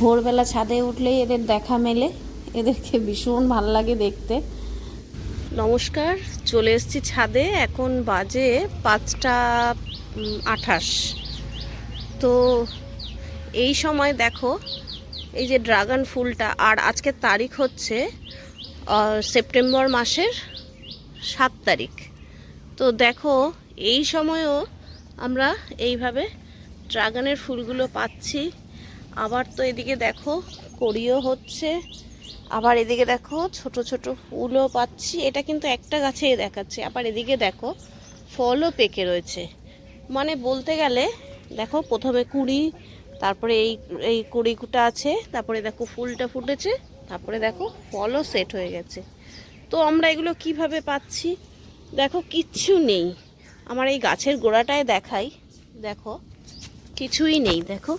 ভোরবেলা ছাদে উঠলেই এদের দেখা মেলে, এদেরকে ভীষণ ভালো লাগে দেখতে। নমস্কার, চলে এসেছি ছাদে, এখন বাজে পাঁচটা আঠাশ। তো এই সময় দেখো, এই যে ড্রাগন ফুলটা, আর আজকের তারিখ হচ্ছে সেপ্টেম্বর মাসের সাত তারিখ। তো দেখো, এই সময়ও আমরা এইভাবে ড্রাগনের ফুলগুলো পাচ্ছি। আবার তো এদিকে দেখো, কড়িও হচ্ছে। আবার এদিকে দেখো, ছোট ছোট ফুলও পাচ্ছি। এটা কিন্তু একটা গাছেই দেখাচ্ছে। আবার এদিকে দেখো, ফলও পেকে রয়েছে। মানে বলতে গেলে, দেখো, প্রথমে কুড়ি, তারপরে এই এই কুড়িটা আছে, তারপরে দেখো ফুলটা ফুটেছে, তারপরে দেখো ফলও সেট হয়ে গেছে। তো আমরা এগুলো কীভাবে পাচ্ছি? দেখো, কিচ্ছু নেই। আমার এই গাছের গোড়াটায় দেখাই। দেখো, কিছুই নেই, দেখো।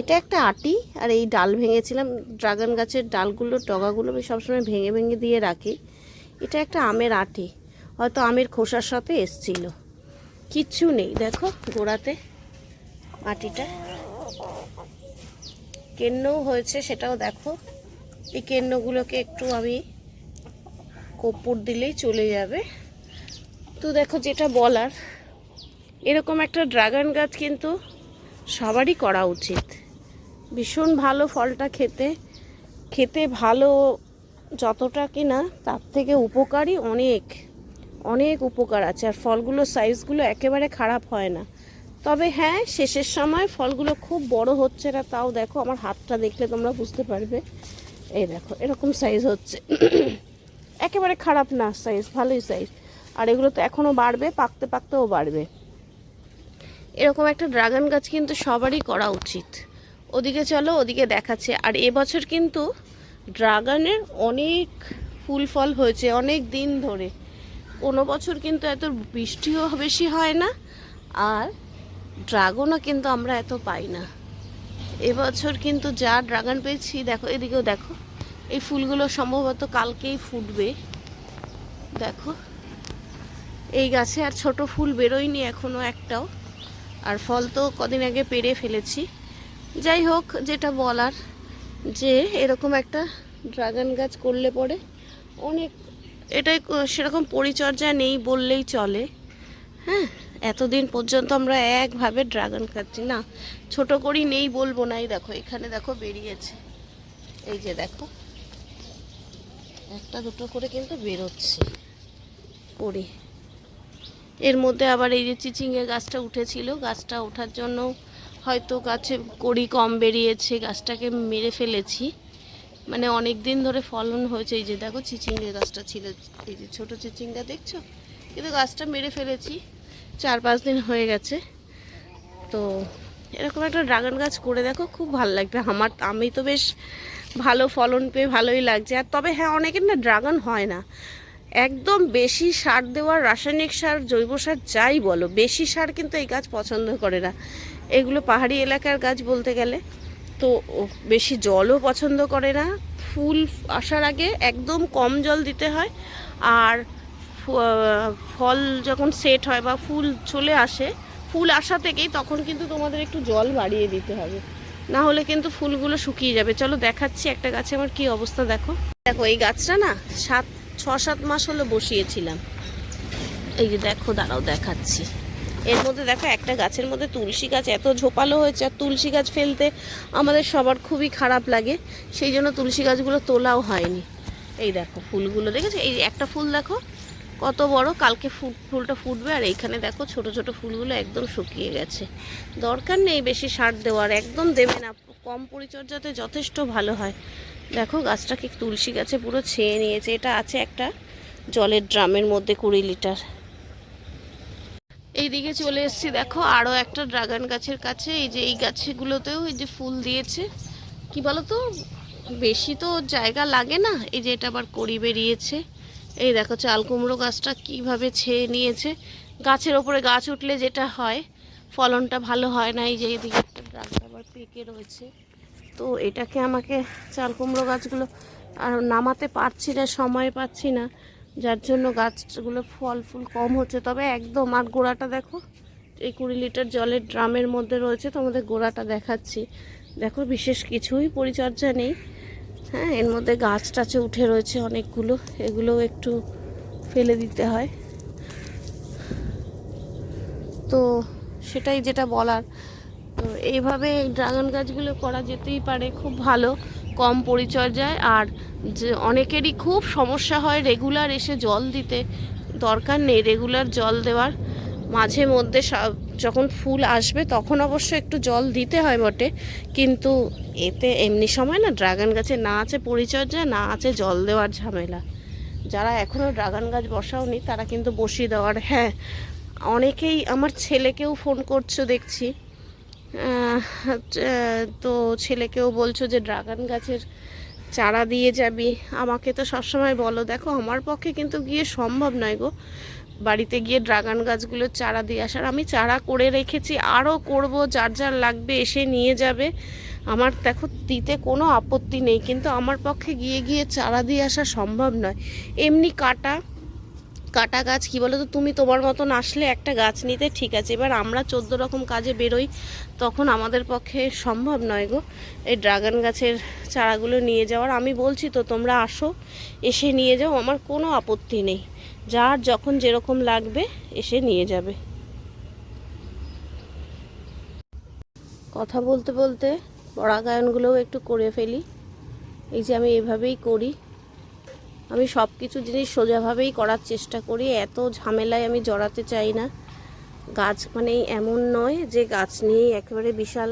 এটা একটা আটি, আর এই ডাল ভেঙেছিলাম। ড্রাগন গাছের ডালগুলো, ডগাগুলো আমি সবসময় ভেঙে ভেঙে দিয়ে রাখি। এটা একটা আমের আটি, হয়তো আমের খোসার সাথে এসছিল। কিচ্ছু নেই, দেখো গোড়াতে আটিটা। কেন্নও হয়েছে সেটাও দেখো। এই কেন্নগুলোকে একটু আমি কপুর দিলেই চলে যাবে। তো দেখো যেটা বলার, এরকম একটা ড্রাগন গাছ কিন্তু সবারই করা উচিত। ভীষণ ভালো ফলটা খেতে। খেতে ভালো যতটা কিনা, তার থেকে উপকারী অনেক অনেক উপকার আছে। আর ফলগুলোর সাইজগুলো একেবারে খারাপ হয় না। তবে হ্যাঁ শেষের সময় ফলগুলো খুব বড় হচ্ছে না, তাও দেখো আমার হাতটা দেখলে তোমরা বুঝতে পারবে। এই দেখো, এরকম সাইজ হচ্ছে। একেবারে খারাপ না সাইজ ভালোই সাইজ আর এগুলো তো এখনও বাড়বে, পাকতে পাকতেও বাড়বে। এরকম একটা ড্রাগন গাছ কিন্তু সবারই করা উচিত। ওদিকে চলো, ওদিকে দেখাচ্ছে। আর এবছর কিন্তু ড্রাগনের অনেক ফুল ফল হয়েছে, অনেক দিন ধরে। কোনো বছর কিন্তু এত বৃষ্টিও বেশি হয় না, আর ড্রাগনও কিন্তু আমরা এত পাই না। এবছর কিন্তু যা ড্রাগন পেয়েছি, দেখো, এদিকেও দেখো, এই ফুলগুলো সম্ভবত কালকেই ফুটবে। দেখো, এই গাছে আর ছোট ফুল বেরোয়নি এখনও একটাও, আর ফল তো কদিন আগে পেরে ফেলেছি। যাই হোক, যেটা বলার যে এরকম একটা ড্রাগন গাছ করলে পরে অনেক এটাই সেরকম পরিচর্যা নেই বললেই চলে। হ্যাঁ এতদিন পর্যন্ত আমরা একভাবে ড্রাগন খাচ্ছি। না, ছোট করি নেই বলব না। এই দেখো, এখানে দেখো বেরিয়েছে। এই যে দেখো, একটা দুটো করে কিন্তু বেরোচ্ছে করি এর মধ্যে আবার এই যে চিচিঙ্গে গাছটা উঠেছিল, গাছটা ওঠার জন্য হয়তো গাছে কড়ি কম বেরিয়েছে, গাছটাকে মেরে ফেলেছি। মানে অনেক দিন ধরে ফলন হয়েছে, এই যে দেখো চিচিঙ্গে গাছটা ছিল, এই যে ছোট চিচিঙ্গা দেখছ? কিন্তু গাছটা মেরে ফেলেছি, চার পাঁচ দিন হয়ে গেছে। তো এরকম একটা ড্রাগন গাছ করে দেখো, খুব ভালো লাগবে। আমার, আমি তো বেশ ভালো ফলন পেয়ে ভালোই লাগছে। আর তবে হ্যাঁ অনেকের না ড্রাগন হয় না। একদম বেশি সার দেওয়া, রাসায়নিক সার, জৈব সার, যাই বলো, বেশি সার কিন্তু এই গাছ পছন্দ করে না। এগুলো পাহাড়ি এলাকার গাছ বলতে গেলে। তো বেশি জলও পছন্দ করে না। ফুল আসার আগে একদম কম জল দিতে হয়। আর ফল যখন সেট হয় বা ফুল চলে আসে, ফুল আসা থেকেই তখন কিন্তু তোমাদের একটু জল বাড়িয়ে দিতে হবে। না হলে কিন্তু ফুলগুলো শুকিয়ে যাবে। চলো দেখাচ্ছি একটা গাছে আমার কি অবস্থা, দেখো। দেখো, এই গাছটা না সাত, ছ, সাত মাস হলো বসিয়েছিলাম। এই দেখো, দাঁড়াও, দেখাচ্ছি। এর মধ্যে দেখো একটা গাছের মধ্যে তুলসী গাছ এত ঝোপালো হয়েছে, আর তুলসী গাছ ফেলতে আমাদের সবার খুবই খারাপ লাগে। সেই জন্য তুলসী গাছগুলো তোলাও হয়নি। এই দেখো ফুলগুলো, দেখেছ? এই একটা ফুল দেখো, কত বড়। কালকে ফুল, ফুলটা ফুটবে, আর এইখানে দেখো ছোট ছোট ফুলগুলো একদম শুকিয়ে গেছে। দরকার নেই বেশি সার দেওয়ার, একদম দেবে না। কম পরিচর্যাতে যথেষ্ট ভালো হয়। দেখো গাছটাকে তুলসী গাছে পুরো ছেয়ে নিয়েছে। এটা আছে একটা জলের ড্রামের মধ্যে কুড়ি লিটার। এইদিকে চলে এসেছি, দেখো আরও একটা ড্রাগন গাছের কাছে। এই যে এই গাছগুলোতেও এই যে ফুল দিয়েছে। কি বলো তো বেশি তো জায়গা লাগে না। এই যে এটা আবার কড়ি বেরিয়েছে। এই দেখো, চাল কুমড়ো গাছটা কীভাবে ছেয়ে নিয়েছে। গাছের ওপরে গাছ উঠলে যেটা হয়, ফলনটা ভালো হয় না। এই যে এদিকে একটা ড্রাগন আবার পেকে রয়েছে। তো এটাকে আমাকে চাল কুমড়ো গাছগুলো আর নামাতে পারছি না, সময় পাচ্ছি না। যার জন্য গাছগুলো ফল ফুল কম হচ্ছে। তবে একদম, আর গোড়াটা দেখো, এই কুড়ি লিটার জলের ড্রামের মধ্যে রয়েছে তোমাদের গোড়াটা দেখাচ্ছি। দেখো, বিশেষ কিছুই পরিচর্যা নেই। হ্যাঁ এর মধ্যে গাছ টাছে উঠে রয়েছে অনেকগুলো, এগুলোও একটু ফেলে দিতে হয়। তো সেটাই যেটা বলার। তো এইভাবে এই ড্রাগন গাছগুলো করা যেতেই পারে, খুব ভালো। কম পরিচর্যায় আর যে অনেকেরই খুব সমস্যা হয় রেগুলার এসে জল দিতে। দরকার নেই রেগুলার জল দেওয়ার। মাঝে মধ্যে সা- যখন ফুল আসবে তখন অবশ্য একটু জল দিতে হয় বটে। কিন্তু এতে এমনি সময় না ড্রাগন গাছে না আছে পরিচর্যা, না আছে জল দেওয়ার ঝামেলা। যারা এখনও ড্রাগন গাছ বসাওনি তারা কিন্তু বসিয়ে দেওয়ার হ্যাঁ। অনেকেই, আমার ছেলেকেও ফোন করছ দেখছি। তো ছেলেকেও বলছো যে ড্রাগন গাছের চারা দিয়ে যাবি। আমাকে তো সবসময় বলো, দেখো আমার পক্ষে কিন্তু গিয়ে সম্ভব নয় গো। বাড়িতে গিয়ে ড্রাগন গাছগুলোর চারা দিয়ে আসার। আমি চারা করে রেখেছি, আরও করব, যার যার লাগবে এসে নিয়ে যাবে। আমার দেখো দিতে কোনো আপত্তি নেই, কিন্তু আমার পক্ষে গিয়ে গিয়ে চারা দিয়ে আসা সম্ভব নয়। এমনি কাটা কাটা গাছ, কি বলো তো তুমি তোমার মতন আসলে একটা গাছ নিতে ঠিক আছে। এবার আমরা চোদ্দ রকম কাজে বেরোই, তখন আমাদের পক্ষে সম্ভব নয় গো। এই ড্রাগন গাছের চারাগুলো নিয়ে যাওয়ার। আমি বলছি তো, তোমরা আসো, এসে নিয়ে যাও, আমার কোনো আপত্তি নেই। যার যখন যেরকম লাগবে, এসে নিয়ে যাবে। কথা বলতে বলতে পরাগায়নগুলোও একটু করে ফেলি। এই যে আমি এভাবেই করি। আমি সব কিছু জিনিস সোজাভাবেই করার চেষ্টা করি, এত ঝামেলায় আমি জড়াতে চাই না। গাছ মানেই এমন নয় যে গাছ নিয়েই একেবারে বিশাল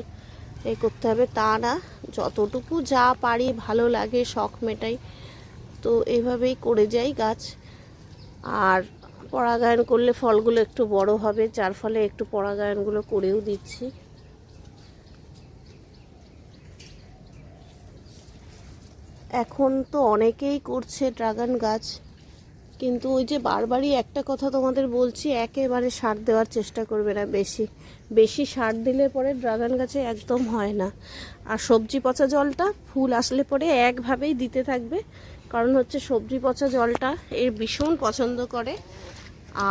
এ করতে হবে, তা না। যতটুকু যা পারি ভালো লাগে, শখ মেটাই। তো এভাবেই করে যাই গাছ। আর পরাগায়ন করলে ফলগুলো একটু বড় হবে, যার ফলে একটু পরাগায়নগুলো করেও দিচ্ছি। এখন তো অনেকেই করছে ড্রাগন গাছ, কিন্তু ওই যে বারবারই একটা কথা তোমাদের বলছি, একেবারে সার দেওয়ার চেষ্টা করবে না বেশি। বেশি সার দিলে পরে ড্রাগন গাছে একদম হয় না। আর সবজি পচা জলটা ফুল আসলে পরে একভাবেই দিতে থাকবে, কারণ হচ্ছে সবজি পচা জলটা এর ভীষণ পছন্দ করে।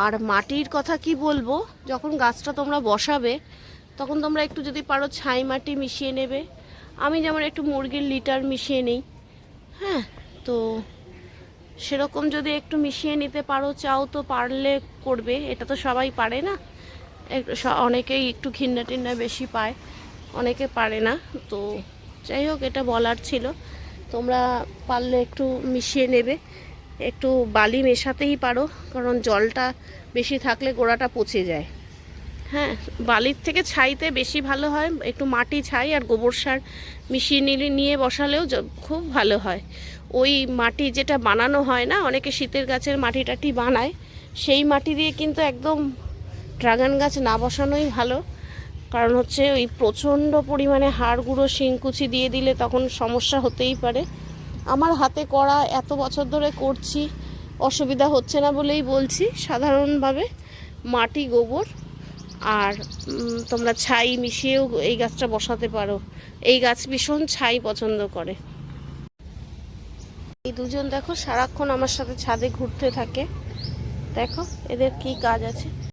আর মাটির কথা কি বলব, যখন গাছটা তোমরা বসাবে, তখন তোমরা একটু যদি পারো ছাই মাটি মিশিয়ে নেবে। আমি যেমন একটু মুরগির লিটার মিশিয়ে নেই হ্যাঁ তো সেরকম যদি একটু মিশিয়ে নিতে পারো, চাও তো পারলে করবে, এটা তো সবাই পারে না। অনেকেই একটু ঘিন্না টিন্না বেশি পায়, অনেকে পারে না। তো যাই হোক, এটা বলার ছিল। তোমরা পারলে একটু মিশিয়ে নেবে, একটু বালি মেশাতেই পারো, কারণ জলটা বেশি থাকলে গোড়াটা পচে যায়। হ্যাঁ বালির থেকে ছাইতে বেশি ভালো হয়, একটু মাটি ছাই আর গোবর সার মিশিয়ে নিলে, নিয়ে বসালেও খুব ভালো হয়। ওই মাটি যেটা বানানো হয় না, অনেকে শীতের গাছের মাটি টাটি বানায়, সেই মাটি দিয়ে কিন্তু একদম ড্রাগন গাছ না বসানোই ভালো। কারণ হচ্ছে ওই প্রচণ্ড পরিমাণে হাড় গুঁড়ো, শিংকুচি দিয়ে দিলে তখন সমস্যা হতেই পারে। আমার হাতে করা এত বছর ধরে করছি, অসুবিধা হচ্ছে না বলেই বলছি। সাধারণভাবে মাটি, গোবর আর তোমরা ছাই মিশিয়েও এই গাছটা বসাতে পারো। এই গাছ ভীষণ ছাই পছন্দ করে। এই দুজন দেখো, সারাক্ষণ আমার সাথে ছাদে ঘুরতে থাকে। দেখো, এদের কি কাজ আছে।